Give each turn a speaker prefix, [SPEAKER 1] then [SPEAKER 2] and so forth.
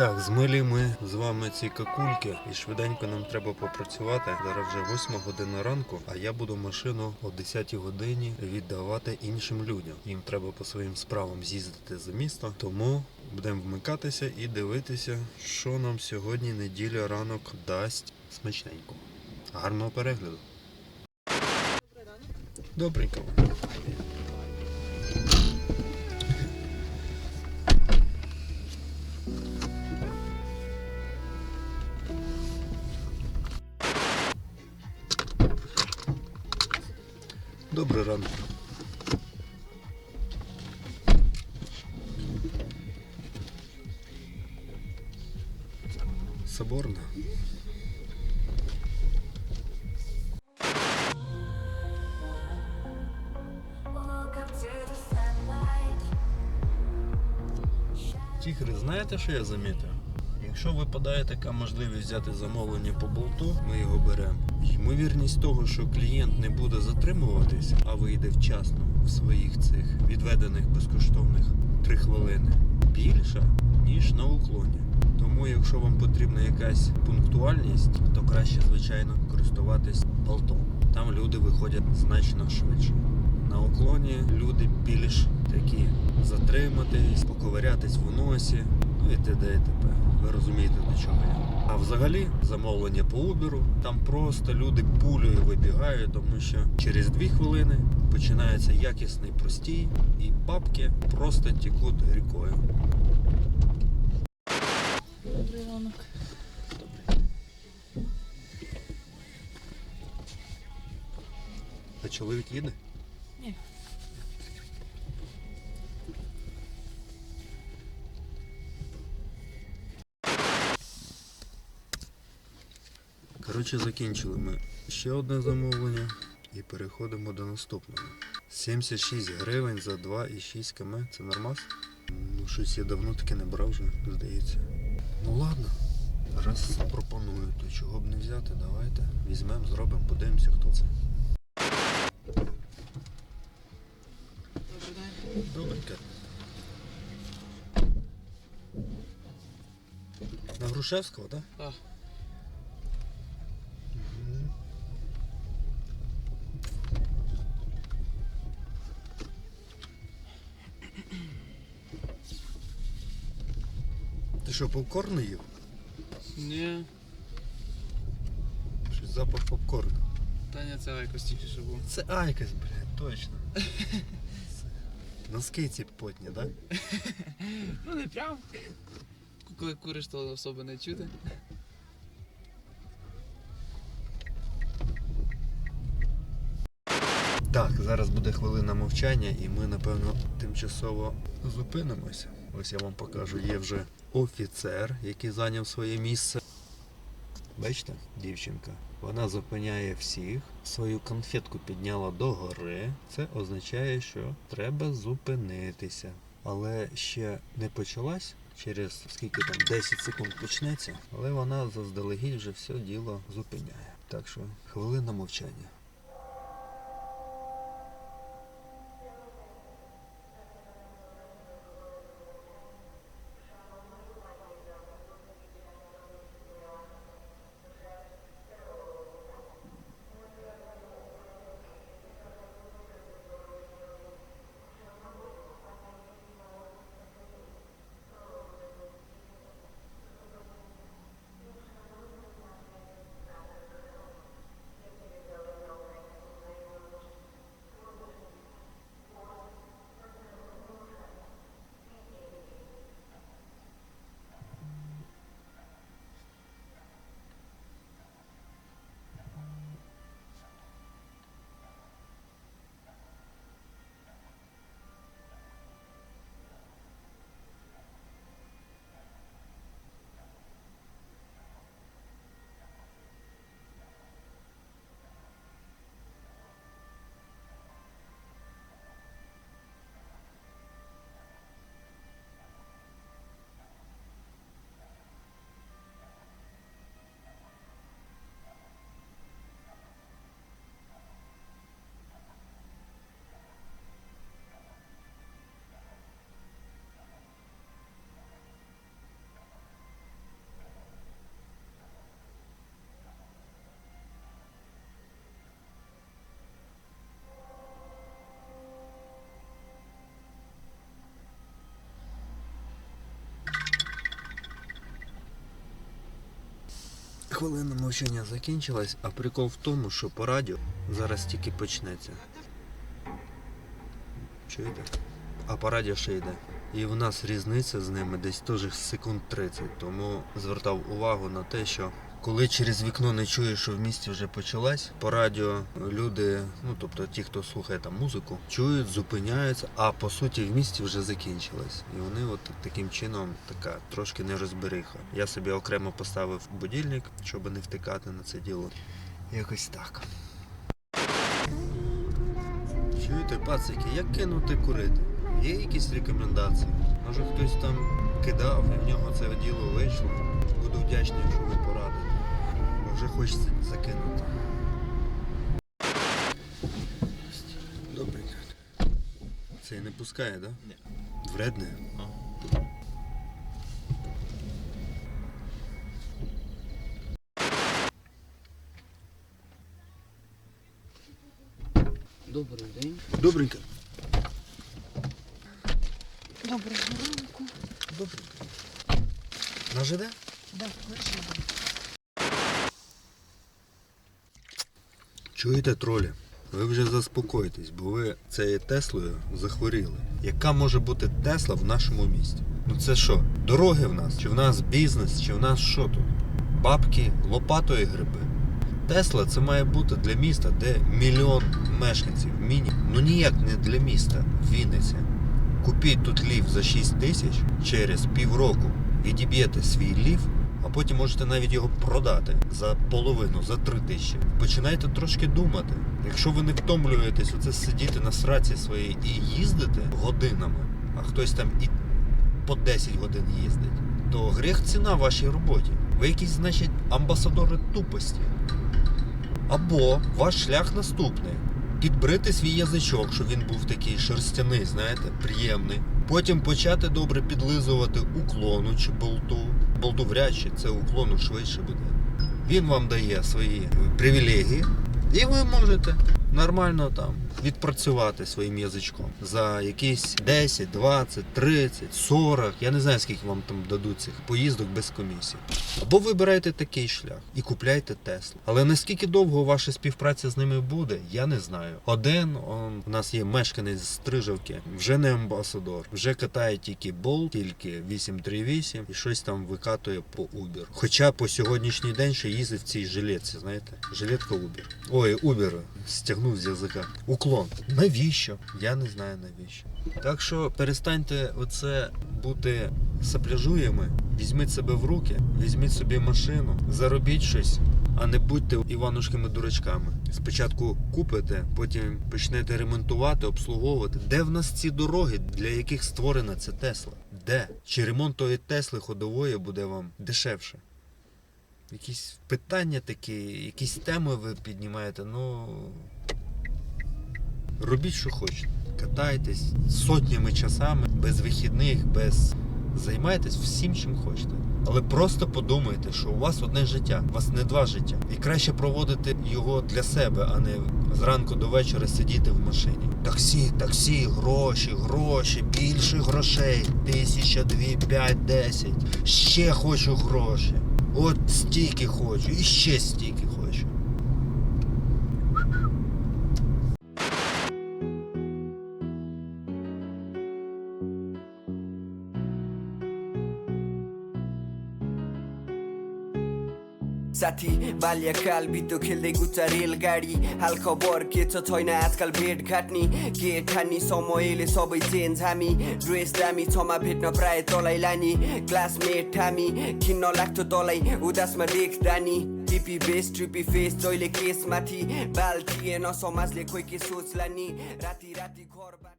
[SPEAKER 1] Так, змили ми з вами ці какульки і швиденько нам треба попрацювати. Зараз вже 8 година ранку, а я буду машину о 10 годині віддавати іншим людям. Їм треба по своїм справам з'їздити за місто, тому будемо вмикатися і дивитися, що нам сьогодні неділя ранок дасть смачненько. Гарного перегляду. Добренько. Добрий ранок. Соборна.
[SPEAKER 2] Woke up to the sunlight.
[SPEAKER 1] Тігри, знаєте, що я замітив? Якщо випадає така можливість взяти замовлення по болту, ми його беремо. Ймовірність того, що клієнт не буде затримуватись, а вийде вчасно в своїх цих відведених безкоштовних 3 хвилини, більша, ніж на уклоні. Тому, якщо вам потрібна якась пунктуальність, то краще, звичайно, користуватись болтом. Там люди виходять значно швидше. На уклоні люди більш такі затриматись, поковирятись в носі, ну і т.д. і т.п. Ви розумієте, до чого я. А взагалі замовлення по Uber, там просто люди пулею вибігають, тому що через дві хвилини починається якісний простій, і бабки просто тікуть рікою.
[SPEAKER 3] Добрий ранок.
[SPEAKER 1] А чоловік їде?
[SPEAKER 3] Ні.
[SPEAKER 1] Коротше, закінчили ми ще одне замовлення і переходимо до наступного. 76 гривень за 2,6 км. Це нормас? Ну, щось я давно таке не брав вже, здається. Ну ладно. Раз пропоную, то чого б не взяти, давайте. Візьмемо, зробимо, подивимося, хто це. Добренько. На Грушевського, так?
[SPEAKER 3] Так.
[SPEAKER 1] Що, попкорн їв?
[SPEAKER 3] Ні.
[SPEAKER 1] Щось запах попкорну.
[SPEAKER 3] Та ні, це Айкос тільки що був.
[SPEAKER 1] Це Айкос, блядь, точно. Носки ці потні, так? Да?
[SPEAKER 3] Ну не прям. Коли куриш, то особо не чути.
[SPEAKER 1] Так, зараз буде хвилина мовчання, і ми, напевно, тимчасово зупинимося. Ось я вам покажу, є вже офіцер, який зайняв своє місце. Бачите, дівчинка, вона зупиняє всіх, свою конфетку підняла догори. Це означає, що треба зупинитися. Але ще не почалась. Через скільки там 10 секунд почнеться, але вона заздалегідь вже все діло зупиняє. Так що хвилина мовчання. Хвилина мовчання закінчилась, а прикол в тому, що по радіо зараз тільки почнеться. Чуєте? А по радіо ще йде. І в нас різниця з ними десь теж секунд 30. Тому звертав увагу на те, що коли через вікно не чуєш, що в місті вже почалась, по радіо люди, ну тобто ті, хто слухає там музику, чують, зупиняються, а по суті в місті вже закінчилось. І вони от таким чином така трошки нерозбериха. Я собі окремо поставив будильник, щоб не втикати на це діло. Якось так. Чуєте, пацики, як кинути курити? Є якісь рекомендації? Може хтось там кидав і в нього це діло вийшло. Буду вдячний, якщо ви порадите. Вже хочеться закинути. Добренько. Це не пускає, так? Да?
[SPEAKER 3] Ні.
[SPEAKER 1] Вредне?
[SPEAKER 3] Добрий день.
[SPEAKER 1] Добренько.
[SPEAKER 4] Доброго ранку.
[SPEAKER 1] Добренько. На ЖД?
[SPEAKER 4] Да, хорошо.
[SPEAKER 1] Чуєте, тролі? Ви вже заспокойтесь, бо ви цією Теслою захворіли. Яка може бути Тесла в нашому місті? Ну це що, дороги в нас? Чи в нас бізнес, чи в нас що тут? Бабки, лопатою гриби. Тесла це має бути для міста, де мільйон мешканців міні. Ну ніяк не для міста, Вінниця. Купіть тут ліф за 6 тисяч, через півроку відіб'єте свій ліф, а потім можете навіть його продати за половину, за 3 тисячі. Починайте трошки думати. Якщо ви не втомлюєтесь оце сидіти на сраці своїй і їздити годинами, а хтось там і по 10 годин їздить, то гріх ціна вашій роботі. Ви якісь, значить, амбасадори тупості. Або ваш шлях наступний. Підбрити свій язичок, щоб він був такий шерстяний, знаєте, приємний. Потім почати добре підлизувати уклону чи болту. Болту вряд чи це уклону швидше буде. Він вам дає свої привілегії, і ви можете нормально там відпрацювати своїм язичком за якісь 10, 20, 30, 40. Я не знаю, скільки вам там дадуть цих поїздок без комісії. Або вибирайте такий шлях і купляйте Теслу. Але наскільки довго ваша співпраця з ними буде, я не знаю. Один он, у нас є мешканець з Стрижавки, вже не амбасадор, вже катає тільки Bolt, тільки 838 і щось там викатує по Uber. Хоча по сьогоднішній день ще їздить в цій жилетці, знаєте, жилетка Uber. Ой, Uber, стягнув з язика. Уклон. Навіщо? Я не знаю навіщо. Так що перестаньте оце бути сапляжуями, візьміть себе в руки, візьміть собі машину, заробіть щось, а не будьте іванушкими дурачками. Спочатку купите, потім почнете ремонтувати, обслуговувати. Де в нас ці дороги, для яких створена ця Тесла? Де? Чи ремонт тої Тесли ходової буде вам дешевше? Якісь питання такі, якісь теми ви піднімаєте, ну. Робіть, що хочете. Катайтесь сотнями часами, без вихідних, без. Займайтесь всім, чим хочете. Але просто подумайте, що у вас одне життя, у вас не два життя. І краще проводити його для себе, а не зранку до вечора сидіти в машині. Таксі, таксі, гроші, гроші, більше грошей. Тисяча, дві, п'ять, десять. Ще хочу гроші. От стільки хочу, і ще стільки хочу.
[SPEAKER 5] साथी बाल्यकाल बित्यो खेल्दै गुच्चा रेलगाडी। हाल खबर के छ छैन आजकल भेटघाट नि के ठानी समयले सबै चेन्ज हामी। ड्रेस दामी छमा भेट्न प्राय तलाई लानी। क्लासमेट हामी खिन्न लाग्थ्यो तलाई उदासमा देख्दा नि टिपी बेस ट्रिपी फेस जहिले केसमाथि बाल थिएन समाजले खोइ के सोच्ला नि राति राति घरबाट